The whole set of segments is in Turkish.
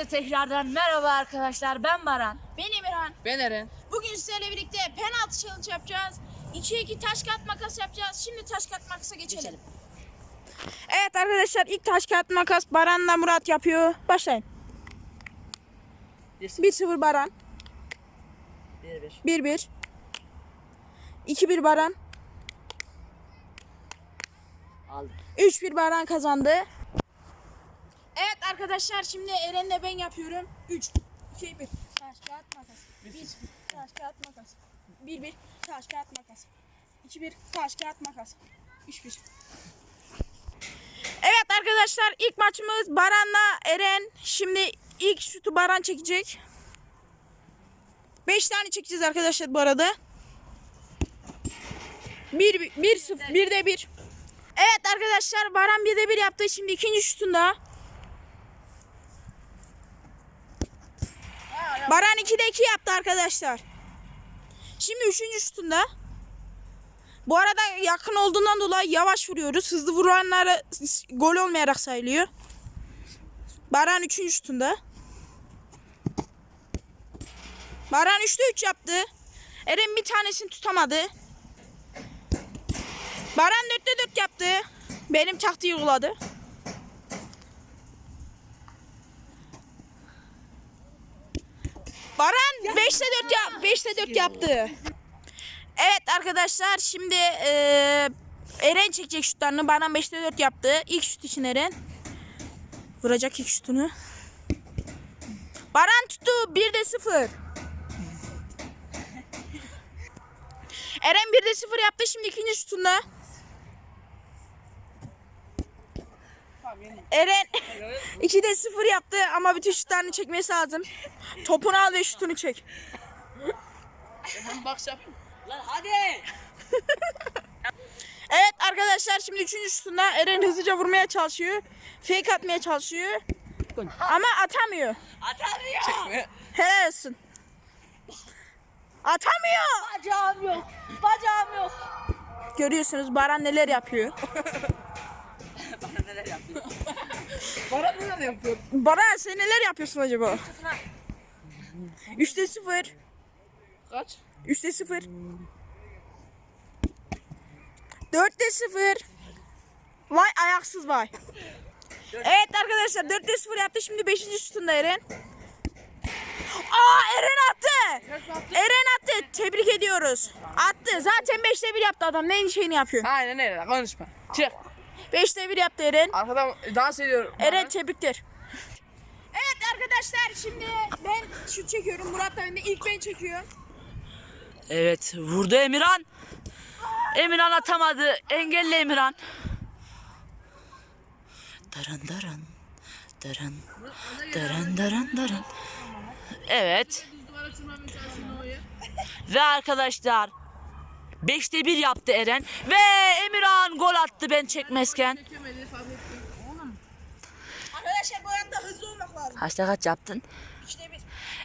Herkese tekrardan merhaba arkadaşlar. Ben Baran. Ben Emirhan. Ben Eren. Bugün sizlerle birlikte penaltı challenge yapacağız. 2'ye 2 taş kağıt makas yapacağız. Şimdi taş kağıt makasa geçelim. Evet arkadaşlar ilk taş kağıt makas Baran'la Murat yapıyor. Başlayın. 1-0 Baran. 1-1. 2-1 Baran. Aldım. 3-1 Baran kazandı. Arkadaşlar şimdi Eren'le ben yapıyorum. 3, 2, 1. Taş kağıt makas. 1, 0. Taş kağıt makas. 1, 1. Taş kağıt makas. 2, 1. Taş kağıt makas. 3, 1. Evet arkadaşlar ilk maçımız Baran'la Eren. Şimdi ilk şutu Baran çekecek. 5 tane çekeceğiz arkadaşlar bu arada. 1 1 0 1 de 1. Evet arkadaşlar Baran 1 de 1 yaptı. Şimdi ikinci şutunda. Baran 2'de 2 yaptı arkadaşlar. Şimdi üçüncü şutunda. Bu arada yakın olduğundan dolayı yavaş vuruyoruz. Hızlı vuranlara gol olmayarak sayılıyor. Baran 3. şutunda. Baran 3'te 3 yaptı. Eren bir tanesini tutamadı. Baran 4'te 4 yaptı. Benim taktiği uyguladı. Baran 5'te 4 yap 5'te 4 yaptı. Evet arkadaşlar şimdi eee Eren çekecek şutlarını. Baran 5'te 4 yaptı. İlk şut için Eren. Vuracak ilk şutunu. Baran tuttu. 1'de 0. Eren 1'de 0 yaptı. Şimdi ikinci şutunda. Eren 2'de 0 yaptı ama bütün şutlarını çekmesi lazım. Topunu al ve şutunu çek. Bak yap. Lan hadi. Evet arkadaşlar şimdi üçüncü şutunda Eren hızlıca vurmaya çalışıyor. Fake atmaya çalışıyor. Ama atamıyor. Atamıyor. Çekme. Helal olsun. Atamıyor. Bacağım yok. Bacağım yok. Görüyorsunuz Baran neler yapıyor. Bana neler yapıyor? Bana neler yapıyor? Baran sen neler yapıyorsun acaba? 3'te 0. Kaç? 3'te 0. 4'te 0. Vay ayaksız vay. Evet arkadaşlar 4'te 0 yaptı. Şimdi 5. şutunda Eren. Aa Eren attı. Eren attı. Tebrik ediyoruz. Attı. Zaten 5'te 1 yaptı adam. Neyin şeyini yapıyor. Aynen öyle konuşma. Çık. 5'te 1 yaptı Eren. Arkadan dans ediyor. Eren tebrikler. Evet arkadaşlar şimdi ben şut çekiyorum. Murat da önde. İlk ben çekiyorum. Evet vurdu Emirhan. Emirhan atamadı. Engelli Emirhan. Darın darın. Darın. Darın darın darın. Evet. Ve arkadaşlar 5'te 1 yaptı Eren ve Emirhan gol attı ben çekmezken. Arkadaşlar bu hayatta hızlı olmak lazım. Kaçta kaç yaptın?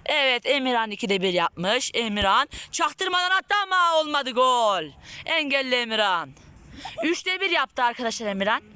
Evet Emirhan 2'de 1 yapmış. Emirhan çaktırmadan attı ama olmadı gol. Engelli Emirhan. 3'te 1 yaptı arkadaşlar Emirhan.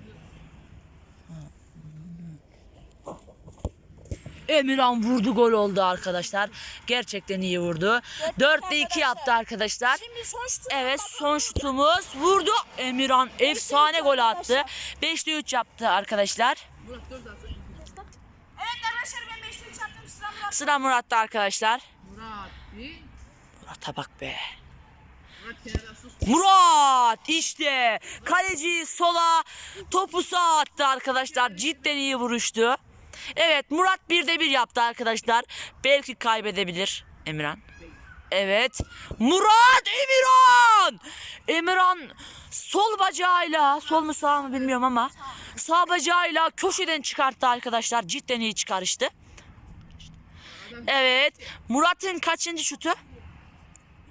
Emirhan vurdu gol oldu arkadaşlar. Gerçekten iyi vurdu. 4'te 2 yaptı arkadaşlar. Şimdi son şutu. Evet son şutumuz vurdu. Emirhan efsane gol attı. 5'te 3 yaptı arkadaşlar. Evet arkadaşlar ben 5'te 3 yaptım. Sıra Murat. Sıra Murat'ta arkadaşlar. Murat. Bir. Murat'a bak be. Murat işte kaleci sola topu sağa attı arkadaşlar. Cidden iyi vuruştu. Evet Murat bir de bir yaptı arkadaşlar. Belki kaybedebilir Emirhan. Evet. Murat Emirhan. Emirhan sol bacağıyla sol mu sağ mı bilmiyorum ama sağ bacağıyla köşeden çıkarttı arkadaşlar. Cidden iyi çıkarıştı. Evet. Murat'ın kaçıncı şutu?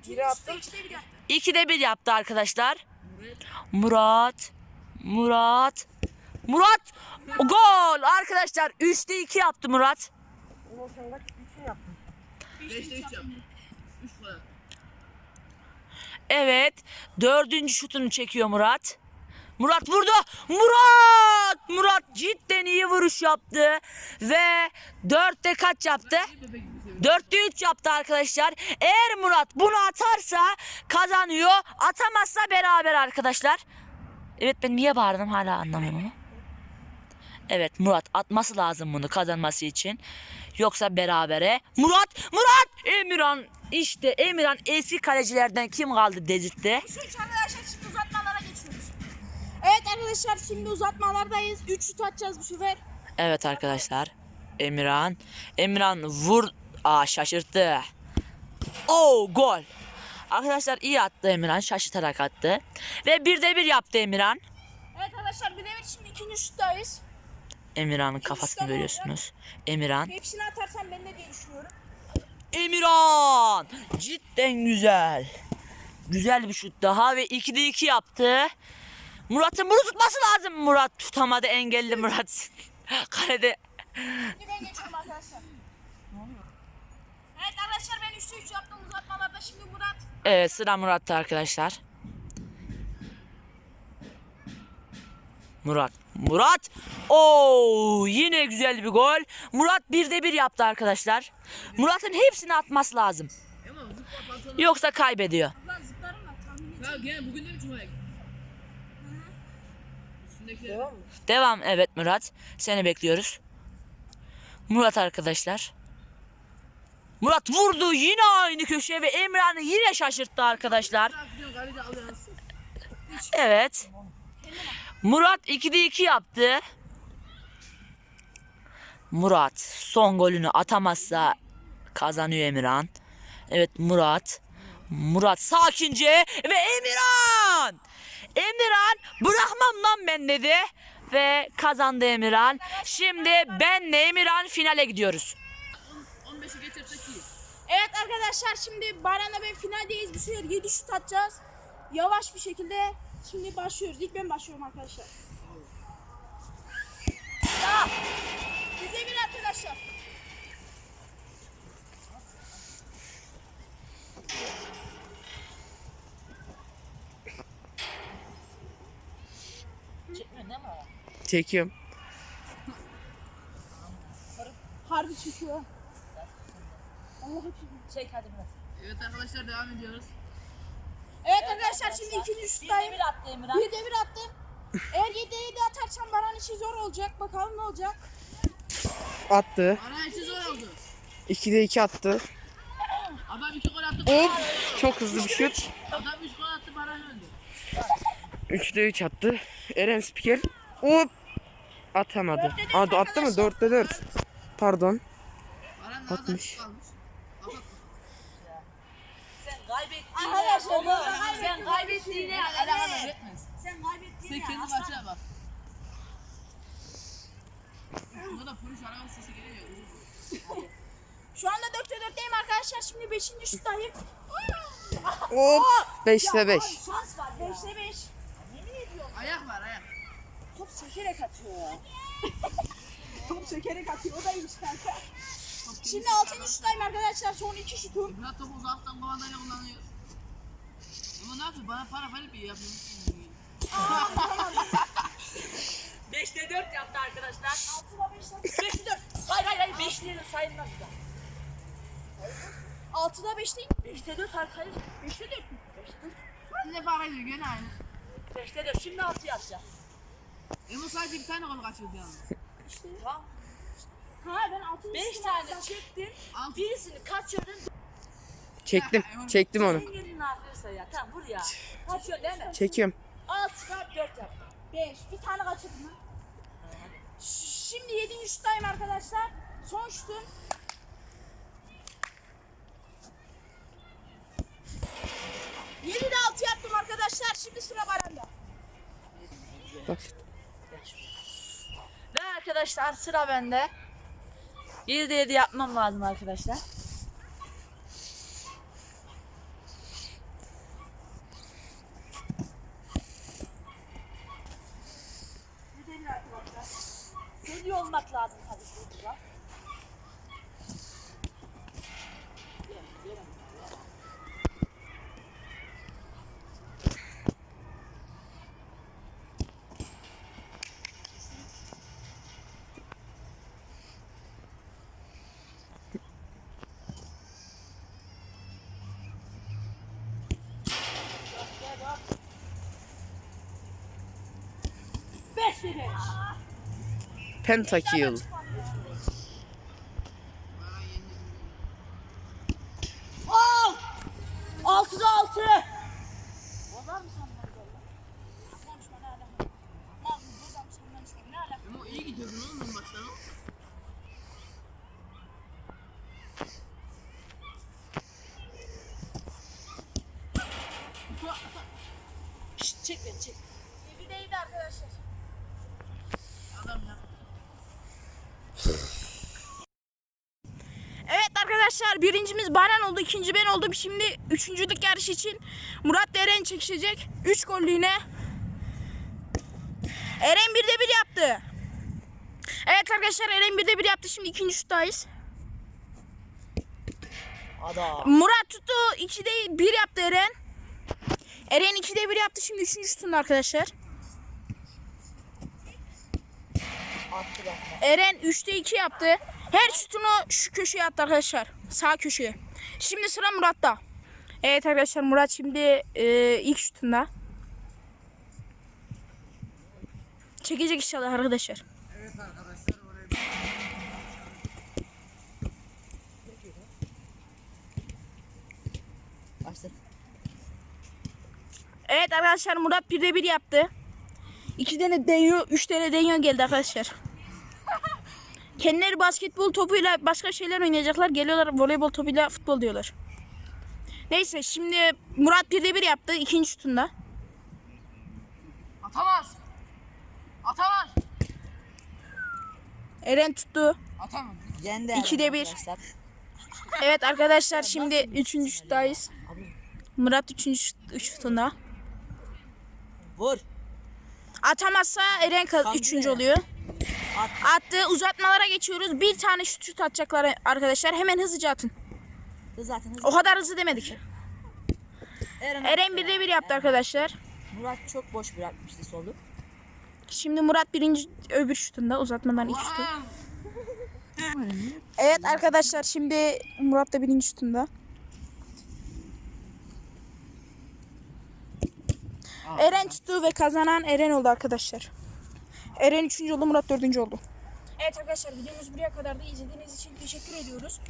Biri attım. İkide bir yaptı arkadaşlar. Murat. Murat. Murat. Gol arkadaşlar. Üçte iki yaptı Murat. Beşte üç yaptım. Üç falan. Evet. Dördüncü şutunu çekiyor Murat. Murat vurdu. Murat! Murat cidden iyi vuruş yaptı. Ve 4'te kaç yaptı? 4'te 3 yaptı arkadaşlar. Eğer Murat bunu atarsa kazanıyor. Atamazsa beraber arkadaşlar. Evet ben niye bağırdım hala anlamıyorum. Evet Murat atması lazım bunu kazanması için. Yoksa berabere. Murat! Murat! Emirhan işte Emirhan eski kalecilerden kim kaldı Dezit'te? Şu arkadaşlar şimdi uzatmalara geçiyoruz. Evet arkadaşlar şimdi uzatmalardayız. 3 şut atacağız bu sefer. Evet arkadaşlar. Emirhan. Emirhan vur. Aa şaşırttı. Oo gol. Arkadaşlar iyi attı Emirhan. Şaşırtarak attı. Ve bir de bir yaptı Emirhan. Evet arkadaşlar bir de bir şimdi ikinci şuttayız. Emirhan'ın kafasını görüyorsunuz. Emirhan. Hepsini atarsam ben de diye düşünüyorum. Emirhan. Cidden güzel. Güzel bir şut daha ve 2'de 2 yaptı. Murat'ın bunu tutması lazım. Murat tutamadı engelli Murat. Kalede Şimdi ben geçiyorum arkadaşlar. Evet arkadaşlar ben 3'te 3 yaptım uzatmalarda. Şimdi Murat. Evet sıra Murat'ta arkadaşlar. Murat. Murat. Oo yine güzel bir gol. Murat bir de bir yaptı arkadaşlar. Murat'ın hepsini atması lazım. Yoksa kaybediyor. Lan zıplarım da tahmin et. Ya gene bugün de mi cuma? Üstündekiler. Devam evet Murat. Seni bekliyoruz. Murat arkadaşlar. Murat vurdu yine aynı köşeye ve Emran'ı yine şaşırttı arkadaşlar. Evet. Murat 2'de 2 yaptı. Murat son golünü atamazsa kazanıyor Emirhan. Evet Murat. Murat sakince ve Emirhan. Emirhan bırakmam lan ben dedi. Ve kazandı Emirhan. Şimdi benle Emirhan finale gidiyoruz. 15'i geçersek iyi. Evet arkadaşlar şimdi Baran'la ben finaldeyiz. Bu sefer 7 şut atacağız. Yavaş bir şekilde şimdi başlıyoruz. İlk ben başlıyorum arkadaşlar. Ya. Bize bir arkadaşlar. Çekiyorum. Harbi çıkıyor. Allah Çek hadi biraz. Evet arkadaşlar devam ediyoruz. Şimdi ikinci şuttayım. attı Emirhan. Bir de bir attım. Eğer 7'ye 7 atarsam Baran işi zor olacak. Bakalım ne olacak. Attı. Ara işi zor oldu. 2'de 2 attı. Adam 2 gol attı. Hop. Çok hızlı bir şut. Adam 3 gol attı Baran öldü. 3'de 3 attı. Eren Spiker. Hop. Atamadı. Aa, attı mı? 4'te 4. Pardon. Atmış. kalmış. Kaybettiğine Arkadaşlar, oğlum, ben sen kaybettiğine Alakalı etmez. sen kaybettiğine Sen kendi maçına bak. Burada da polis araba sesi geliyor. Şu anda 4'te 4'teyim arkadaşlar. Şimdi 5. şuttayım. Hop. 5'te 5. Şans var 5'te 5. Ayak var ayak. Top sekerek atıyor. Top sekerek atıyor. O da iyiymiş kanka. Şimdi 6. şuttayım arkadaşlar. Son 2 şutum. Murat topu uzaktan kumandayla kullanıyor. Ama ne yapıyor? Bana para verip iyi yapıyor. 5'te 4 yaptı arkadaşlar. 6'da 5'te 5'te 4. Hayır hayır hayır 5'te sayılmaz da. 6'da 5'teyim. 5'te 4 hayır hayır. 5'te 4 mü? Ne para ediyor gene aynı. 5'te 4 şimdi 6 yapacağız. Emo sadece bir tane gol kaçırdı yani. İşte. Tamam. Ha ben 6. 5 tane çektin. Birisini kaçırdın. Çektim. Çektim onu. Engelin ne yapıyorsa ya. Tamam vur ya. Kaçıyor değil mi? Çekiyorum. 6 4 yaptı. 5. Bir tane kaçırdım lan. Şimdi 7. şuttayım arkadaşlar. Son şutum. Yedi de altı yaptım arkadaşlar. Şimdi sıra Baran'da. Bak. Ve arkadaşlar sıra bende. 7'de 7 yapmam lazım arkadaşlar. Deli olmak lazım tabii ki Beş. Pentakill. Çek beni çek. Evdeydi arkadaşlar. Adam ya. Evet arkadaşlar birincimiz Baran oldu, ikinci ben oldum. Şimdi üçüncülük yarış için Murat Eren çekişecek. Üç gollüğüne. Eren bir de bir yaptı. Evet arkadaşlar Eren bir de bir yaptı. Şimdi ikinci şuttayız. Adam. Murat tuttu. ikide bir yaptı Eren. Eren ikide bir yaptı. Şimdi üçüncü şutunda arkadaşlar. Eren 3'te 2 yaptı. Her şutunu şu köşeye attı arkadaşlar. Sağ köşeye. Şimdi sıra Murat'ta. Evet arkadaşlar Murat şimdi e, ilk şutunda. Çekecek inşallah arkadaşlar. Evet arkadaşlar Murat 1'de 1 yaptı. 2 tane deniyor, 3 tane deniyor geldi arkadaşlar. Kendileri basketbol topuyla başka şeyler oynayacaklar. Geliyorlar voleybol topuyla futbol diyorlar. Neyse şimdi Murat 1'de 1 yaptı ikinci şutunda. Atamaz. Atamaz. Eren tuttu. Atamaz. Yendi. İkide bir. arkadaşlar. Evet arkadaşlar şimdi üçüncü şuttayız. Murat üçüncü şut, şutunda. Vur. Atamazsa Eren Kaldı üçüncü oluyor. At. Attı uzatmalara geçiyoruz. Bir tane şut, şut atacaklar arkadaşlar. Hemen hızlıca atın. Zaten hızlı. O kadar hızlı demedik. Eren, Eren birde bir yaptı arkadaşlar. Murat çok boş bırakmıştı solu. Şimdi Murat birinci öbür şutunda uzatmadan ilk şutu. Evet arkadaşlar şimdi Murat da birinci şutunda. Eren tuttu ve kazanan Eren oldu arkadaşlar. Eren üçüncü oldu, Murat dördüncü oldu. Evet arkadaşlar videomuz buraya kadar da izlediğiniz için teşekkür ediyoruz.